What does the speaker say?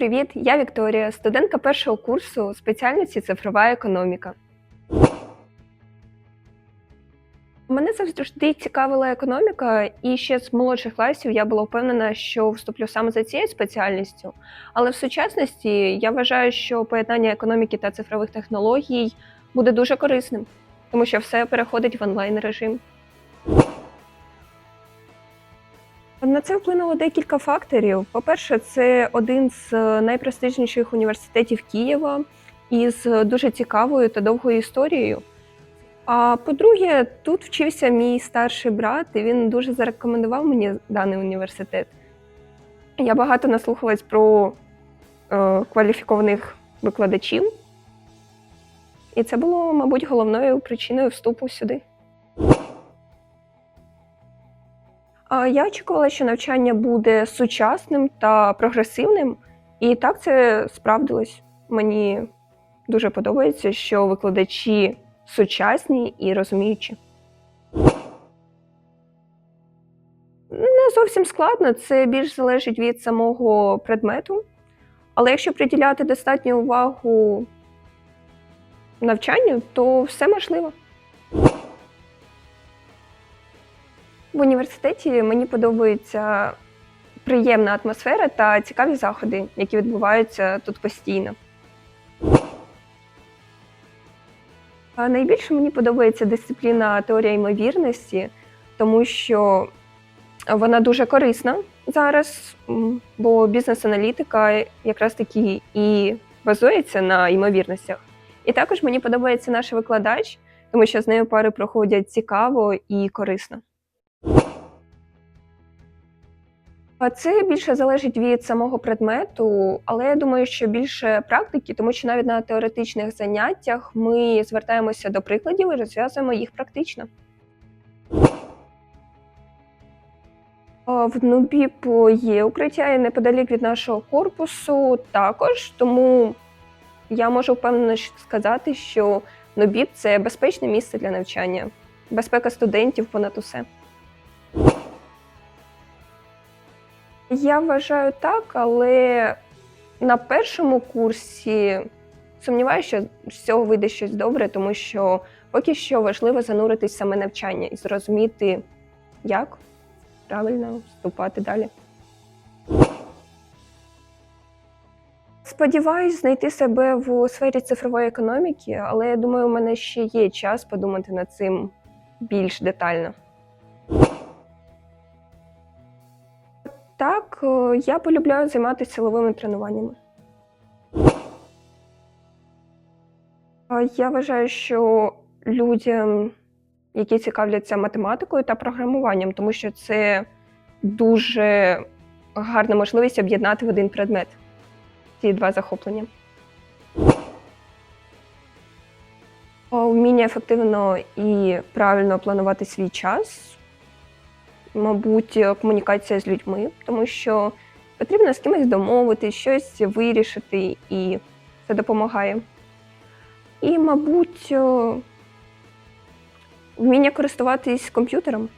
привіт! Я Вікторія, студентка першого курсу спеціальності цифрова економіка. Мене завжди цікавила економіка, і ще з молодших класів я була впевнена, що вступлю саме за цією спеціальністю. Але в сучасності я вважаю, що поєднання економіки та цифрових технологій буде дуже корисним, тому що все переходить в онлайн режим. На це вплинуло декілька факторів. По-перше, це один з найпрестижніших університетів Києва із дуже цікавою та довгою історією. А по-друге, тут вчився мій старший брат, і він дуже зарекомендував мені даний університет. Я багато наслухалась про е, кваліфікованих викладачів, і це було, мабуть, головною причиною вступу сюди. Я очікувала, що навчання буде сучасним та прогресивним, і так це справдилось. Мені дуже подобається, що викладачі сучасні і розуміючі. Не зовсім складно, це більш залежить від самого предмету. Але якщо приділяти достатню увагу навчанню, то все можливо. В університеті мені подобається приємна атмосфера та цікаві заходи, які відбуваються тут постійно. А найбільше мені подобається дисципліна теорія ймовірності, тому що вона дуже корисна зараз, бо бізнес-аналітика якраз таки і базується на ймовірностях. І також мені подобається наш викладач, тому що з нею пари проходять цікаво і корисно. Це більше залежить від самого предмету, але я думаю, що більше практики, тому що навіть на теоретичних заняттях ми звертаємося до прикладів і розв'язуємо їх практично. В НУБІП є укриття і неподалік від нашого корпусу також, тому я можу впевнено сказати, що НУБІП це безпечне місце для навчання, безпека студентів понад усе. Я вважаю так, але на першому курсі сумніваюся, що з цього вийде щось добре, тому що поки що важливо зануритись саме навчання і зрозуміти, як правильно вступати далі. Сподіваюсь знайти себе в сфері цифрової економіки, але я думаю, у мене ще є час подумати над цим більш детально. Е, я полюбляю займатися силовими тренуваннями. Я вважаю, що людям, які цікавляться математикою та програмуванням, тому що це дуже гарна можливість об'єднати в один предмет ці два захоплення. Вміння ефективно і правильно планувати свій час мабуть, е, комунікація з людьми, тому що потрібно з кимось домовити, щось вирішити, і це допомагає. І, мабуть, е, вміння користуватись комп'ютером.